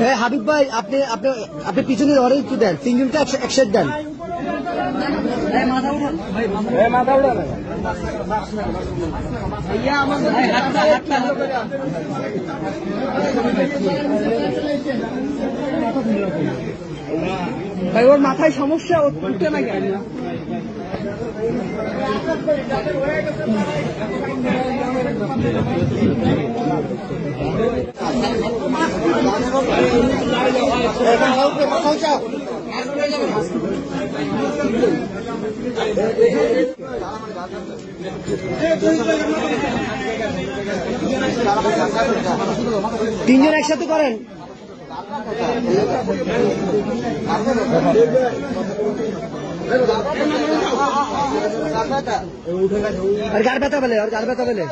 এ, হাবিব ভাই আপনি আপনি আপনি পিছনে অরে একটু দেন তিনজনকে এক সেট দেন। ভাই ওর মাথায় সমস্যা ও উঠতে না কেন? তিনজন একসাথে করেন? আর গার ব্যথা পেলে আর গার ব্যথা পেলে।